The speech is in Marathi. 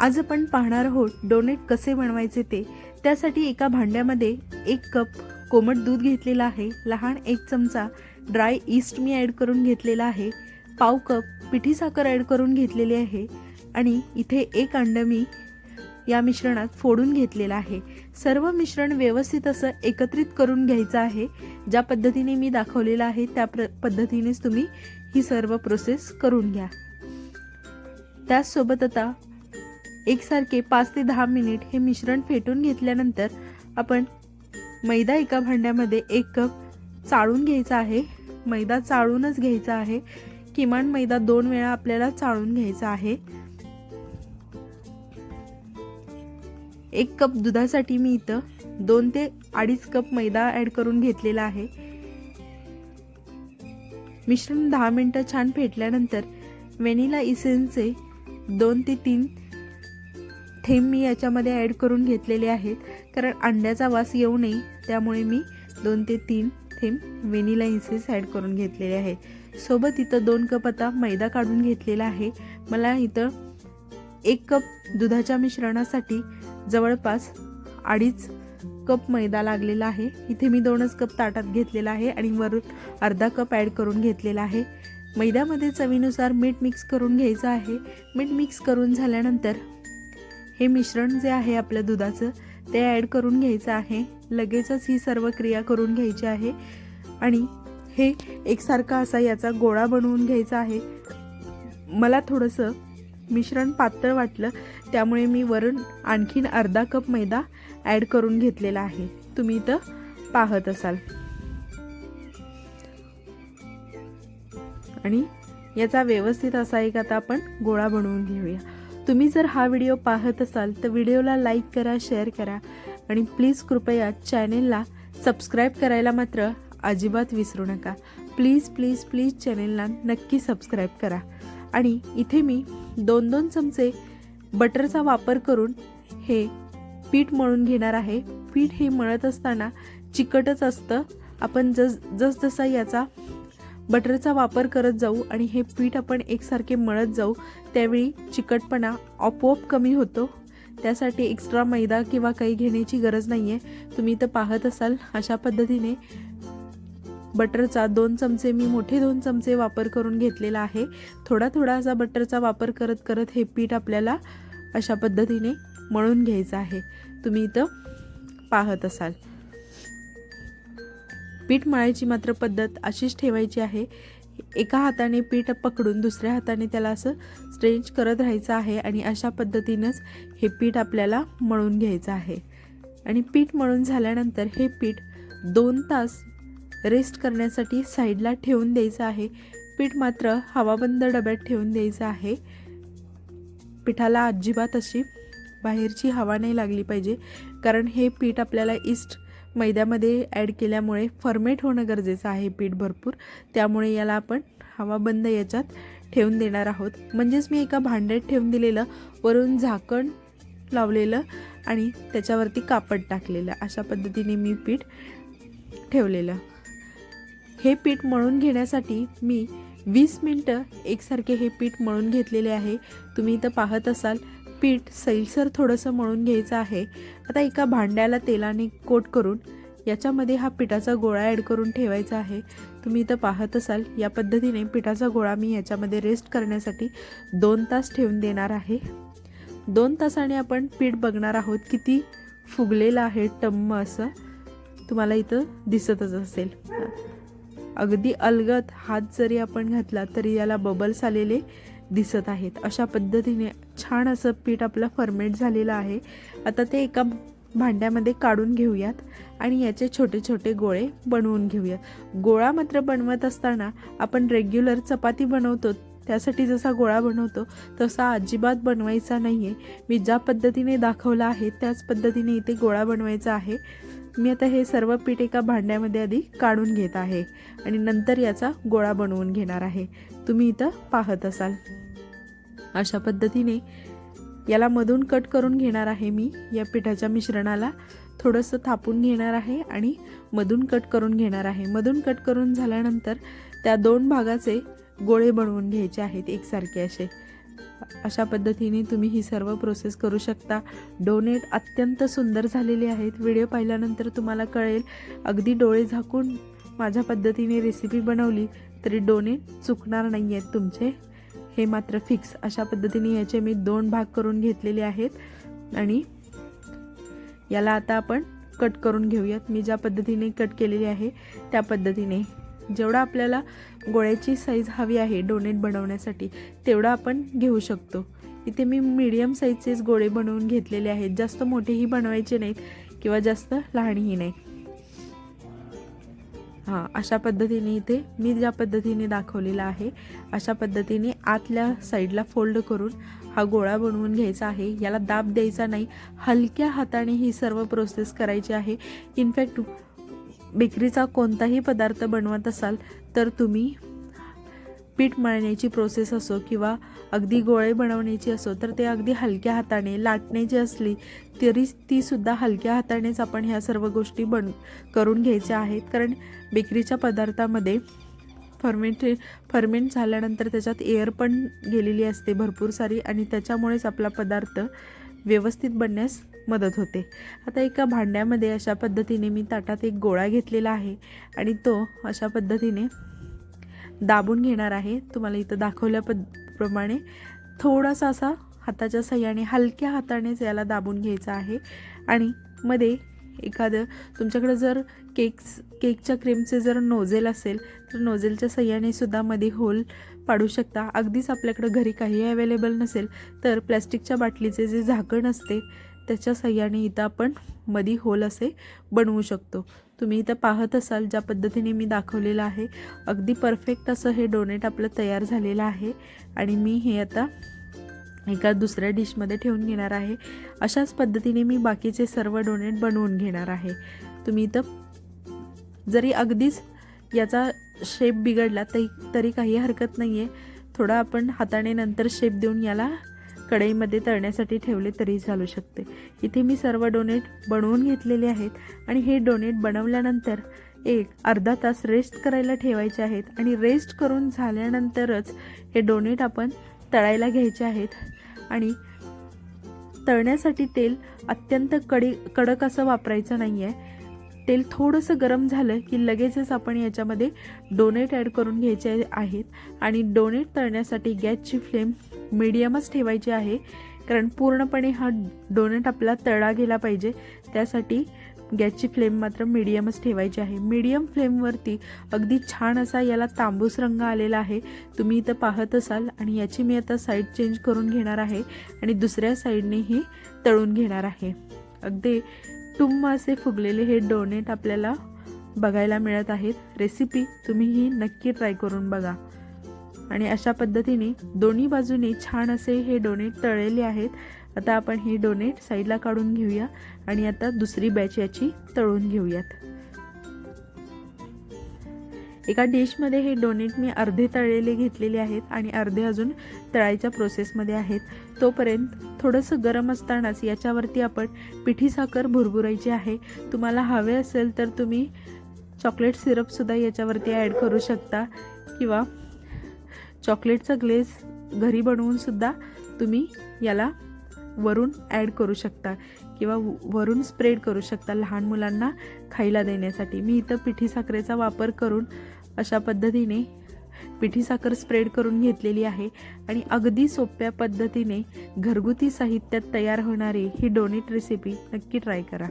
आज आपण पाहणार आहोत डोनेट कसे बनवायचे ते. त्यासाठी एका भांड्यामध्ये एक कप कोमट दूध घेतलेलं आहे. लहान एक चमचा ड्राय ईस्ट मी ॲड करून घेतलेला आहे. पाव कप पिठी साखर ॲड करून घेतलेली आहे. आणि इथे एक अंड मी या मिश्रणात फोडून घेतलेलं आहे. सर्व मिश्रण व्यवस्थित असं एकत्रित करून घ्यायचं आहे. ज्या पद्धतीने मी दाखवलेलं आहे त्या प्र पद्धतीनेच तुम्ही ही सर्व प्रोसेस करून घ्या. त्याचसोबत आता एकसारखे पाच ते दहा मिनिट हे मिश्रण फेटून घेतल्यानंतर आपण मैदा एका भांड्यामध्ये एक कप चाळून घ्यायचा आहे. मैदा चाळूनच घ्यायचा आहे. किमान मैदा दोन वेळा आपल्याला चाळून घ्यायचा आहे. एक कप दुधासाठी मी इथं दोन ते अडीच कप मैदा ॲड करून घेतलेला आहे. मिश्रण दहा मिनटं छान फेटल्यानंतर व्हॅनिला इसेन्सचे दोन ते तीन थेंब मी याच्यामध्ये ॲड करून घेतलेले आहेत. कारण अंड्याचा वास येऊ नये त्यामुळे मी दोन ते तीन थेंब व्हेनिला इन्सेस ॲड करून घेतलेले आहे सोबत इथं दोन कप आता मैदा काढून घेतलेला आहे. मला इथं एक कप दुधाच्या मिश्रणासाठी जवळपास अडीच कप मैदा लागलेला आहे. इथे मी दोनच कप ताटात घेतलेला आहे आणि वरून अर्धा कप ॲड करून घेतलेला आहे. मैद्यामध्ये चवीनुसार मीठ मिक्स करून घ्यायचं आहे. मीठ मिक्स करून झाल्यानंतर हे मिश्रण जे आहे आपल्या दुधाचं ते ॲड करून घ्यायचं आहे. लगेचच ही सर्व क्रिया करून घ्यायची आहे. आणि हे एकसारखा असा याचा गोळा बनवून घ्यायचा आहे. मला थोडंसं मिश्रण पातळ वाटलं त्यामुळे मी वरून आणखीन अर्धा कप मैदा ॲड करून घेतलेला आहे. तुम्ही इथं पाहत असाल. आणि याचा व्यवस्थित असा एक आता आपण गोळा बनवून घेऊया. तुम्ही जर हा व्हिडिओ पाहत असाल तर व्हिडिओला लाईक करा शेअर करा आणि प्लीज कृपया चॅनेलला सबस्क्राईब करायला मात्र अजिबात विसरू नका. प्लीज प्लीज प्लीज चॅनेलला नक्की सबस्क्राईब करा. आणि इथे मी दोन दोन चमचे बटरचा वापर करून हे पीठ मळून घेणार आहे. पीठ हे मळत असताना चिकटच असतं. आपण जस जसजसा याचा बटरचा वापर करत जाऊ आणि हे पीठ आपण एकसारखे मळत जाऊ त्यावेळी चिकटपणा आपोआप कमी होतो. त्यासाठी एक्स्ट्रा मैदा किंवा काही घेण्याची गरज नाही आहे तुम्ही तर पाहत असाल अशा पद्धतीने बटरचा दोन चमचे मी मोठे दोन चमचे वापर करून घेतलेला आहे. थोडा थोडा असा बटरचा वापर करत करत हे पीठ आपल्याला अशा पद्धतीने मळून घ्यायचं आहे. तुम्ही इथं पाहत असाल. पीठ मळायची मात्र पद्धत अशीच ठेवायची आहे. एका हाताने पीठ पकडून दुसऱ्या हाताने त्याला असं स्ट्रेंच करत राहायचं आहे आणि अशा पद्धतीनंच हे पीठ आपल्याला मळून घ्यायचं आहे. आणि पीठ मळून झाल्यानंतर हे पीठ दोन तास रेस्ट करण्यासाठी साईडला ठेवून द्यायचं आहे. पीठ मात्र हवाबंद डब्यात ठेवून द्यायचं आहे. पिठाला अजिबात अशी बाहेरची हवा नाही लागली पाहिजे. कारण हे पीठ आपल्याला इस्ट मैद्यामध्ये ॲड केल्यामुळे फर्मेट होणं गरजेचं आहे पीठ भरपूर. त्यामुळे याला आपण हवा बंद याच्यात ठेवून देणार आहोत. म्हणजेच मी एका भांड्यात ठेवून दिलेलं वरून झाकण लावलेलं आणि त्याच्यावरती कापड टाकलेलं. अशा पद्धतीने मी पीठ ठेवलेलं. हे पीठ मळून घेण्यासाठी मी वीस मिनटं एकसारखे हे पीठ मळून घेतलेले आहे. तुम्ही इथं पाहत असाल पीठ सैलसर थोडंसं मळून घ्यायचं आहे. आता एका भांड्याला तेलाने कोट करून याच्यामध्ये हा पिठाचा गोळा ॲड करून ठेवायचा आहे. तुम्ही इथं पाहत असाल या पद्धतीने पिठाचा गोळा मी याच्यामध्ये रेस्ट करण्यासाठी दोन तास ठेवून देणार आहे. दोन तासाने आपण पीठ बघणार आहोत किती फुगलेलं आहे टम्म असं. तुम्हाला इथं दिसतच असेल. अगदी अलगत हात जरी आपण घातला तरी याला बबल्स आलेले दिसत आहेत. अशा पद्धतीने छान असं पीठ आपलं फर्मेट झालेलं आहे. आता ते एका भांड्यामध्ये काढून घेऊयात आणि याचे छोटे छोटे गोळे बनवून घेऊयात. गोळा मात्र बनवत असताना आपण रेग्युलर चपाती बनवतो. त्यासाठी जसा गोळा बनवतो तसा अजिबात बनवायचा नाही आहे मी ज्या पद्धतीने दाखवला आहे त्याच पद्धतीने इथे गोळा बनवायचा आहे. मी आता हे सर्व पीठ एका भांड्यामध्ये आधी काढून घेत आहे आणि नंतर याचा गोळा बनवून घेणार आहे. तुम्ही इथं पाहत असाल. अशा पद्धतीने याला मधून कट करून घेणार आहे मी. या पिठाच्या मिश्रणाला थोडंसं थापून घेणार आहे आणि मधून कट करून घेणार आहे. मधून कट करून झाल्यानंतर त्या दोन भागाचे गोळे बनवून घ्यायचे आहेत एकसारखे असे. अशा पद्धतीने तुम्ही ही सर्व प्रोसेस करू शकता. डोनेट अत्यंत सुंदर झालेले आहेत. व्हिडिओ पाहिल्यानंतर तुम्हाला कळेल. अगदी डोळे झाकून माझ्या पद्धतीने रेसिपी बनवली तरी डोनेट चुकणार नाही आहेत तुमचे. हे मात्र फिक्स अशा पद्धतीने याचे मी दोन भाग करून घेतलेले आहेत. आणि याला आता आपण कट करून घेऊयात. मी ज्या पद्धतीने कट केलेली आहे त्या पद्धतीने. जेवढा आपल्याला गोळ्याची साईज हवी आहे डोनेट बनवण्यासाठी तेवढा आपण घेऊ शकतो. इथे मी मीडियम साईजचेच गोळे बनवून घेतलेले आहेत. जास्त मोठेही बनवायचे नाहीत किंवा जास्त लहानही नाही. हां अशा पद्धतीने इथे मी ज्या पद्धतीने दाखवलेला आहे अशा पद्धतीने आतल्या साईडला फोल्ड करून हा गोळा बनवून घ्यायचा आहे. याला दाब द्यायचा नाही. हलक्या हाताने ही सर्व प्रोसेस करायची आहे. इनफॅक्ट बेकरीचा कोणताही पदार्थ बनवत असाल तर तुम्ही पीठ मळण्याची प्रोसेस असो किंवा अगदी गोळे बनवण्याची असो तर ते अगदी हलक्या हाताने लाटण्याची असली तरी तीसुद्धा हलक्या हातानेच आपण ह्या सर्व गोष्टी बन करून घ्यायच्या आहेत. कारण बेकरीच्या पदार्थामध्ये फर्मेंट फर्मेंट झाल्यानंतर त्याच्यात एअर पण गेलेली असते भरपूर सारी आणि त्याच्यामुळेच आपला पदार्थ व्यवस्थित बनण्यास मदत होते. आता एका भांड्यामध्ये अशा पद्धतीने मी ताटात एक गोळा घेतलेला आहे आणि तो अशा पद्धतीने दाबून घेणार आहे. तुम्हाला इथं दाखवल्या पद प्रमाणे थोडासा असा हाताच्या सहाय्याने हलक्या हातानेच याला दाबून घ्यायचा आहे. आणि मध्ये एखादं तुमच्याकडं जर केक्स केकच्या क्रीमचे जर नोझेल असेल तर नोझेलच्या सह्याने सुद्धा मध्ये होल पाडू शकता. अगदीच आपल्याकडं घरी काही अवेलेबल नसेल तर प्लॅस्टिकच्या बाटलीचे जे झाकण असते त्याच्या सहाय्याने इथं आपण मधी होल असे बनवू शकतो. तुम्ही इथं पाहत असाल ज्या पद्धतीने मी दाखवलेलं आहे. अगदी परफेक्ट असं हे डोनेट आपलं तयार झालेलं आहे. आणि मी हे आता एका दुसऱ्या डिशमध्ये ठेवून घेणार आहे. अशाच पद्धतीने मी बाकीचे सर्व डोनेट बनवून घेणार आहे. तुम्ही इथं जरी अगदीच याचा शेप बिघडला तरी तरी काही हरकत नाही आहे थोडा आपण हाताने नंतर शेप देऊन याला कढईमध्ये तळण्यासाठी ठेवले तरी चालू शकते. इथे मी सर्व डोनेट बनवून घेतलेले आहेत आणि हे डोनेट बनवल्यानंतर एक अर्धा तास रेस्ट करायला ठेवायचे आहेत आणि रेस्ट करून झाल्यानंतरच हे डोनेट आपण तळायला घ्यायचे आहेत. आणि तळण्यासाठी तेल अत्यंत कडी कडक असं वापरायचं नाही आहे तेल थोडंसं गरम झालं की लगेचच आपण याच्यामध्ये डोनेट ॲड करून घ्यायचे आहेत. आणि डोनेट तळण्यासाठी गॅसची फ्लेम मिडियमच ठेवायची आहे. कारण पूर्णपणे हा डोनेट आपला तळा गेला पाहिजे. त्यासाठी गॅसची फ्लेम मात्र मिडियमच ठेवायची आहे. मीडियम फ्लेमवरती अगदी छान असा याला तांबूस रंग आलेला आहे. तुम्ही इथं पाहत असाल आणि याची मी आता साईड चेंज करून घेणार आहे. आणि दुसऱ्या साईडनेही तळून घेणार आहे. अगदी टुंब असे फुगलेले हे डोनेट आपल्याला बघायला मिळत आहेत. रेसिपी तुम्ही ही नक्की ट्राय करून बघा. आणि अशा पद्धतीने दोन्ही बाजूने छान असे हे डोनेट तळलेले आहेत. आता आपण ही डोनेट साईडला काढून घेऊया आणि आता दुसरी बॅच याची तळून घेऊयात. एका डिशमध्ये हे डोनेट मी अर्धे तळलेले घेतलेले आहेत आणि अर्धे अजून तळायच्या प्रोसेसमध्ये आहेत. तोपर्यंत थोडंसं गरम असतानाच याच्यावरती आपण पिठी साखर भुरभुरायची आहे. तुम्हाला हवे असेल तर तुम्ही चॉकलेट सिरपसुद्धा याच्यावरती ॲड करू शकता किंवा चॉकलेटचा ग्लेज घरी बनवूनसुद्धा तुम्ही याला वरून ॲड करू शकता. किंवा वरून स्प्रेड करू शकता लहान मुलांना खायला देण्यासाठी. मी इथं पिठी साखरेचा वापर करून अशा पद्धतीने पिठी साखर स्प्रेड करून घेतलेली आहे आणि अगदी सोप्या पद्धतीने घरगुती साहित्यात तयार होणारी ही डोनेट रेसिपी नक्की ट्राय करा.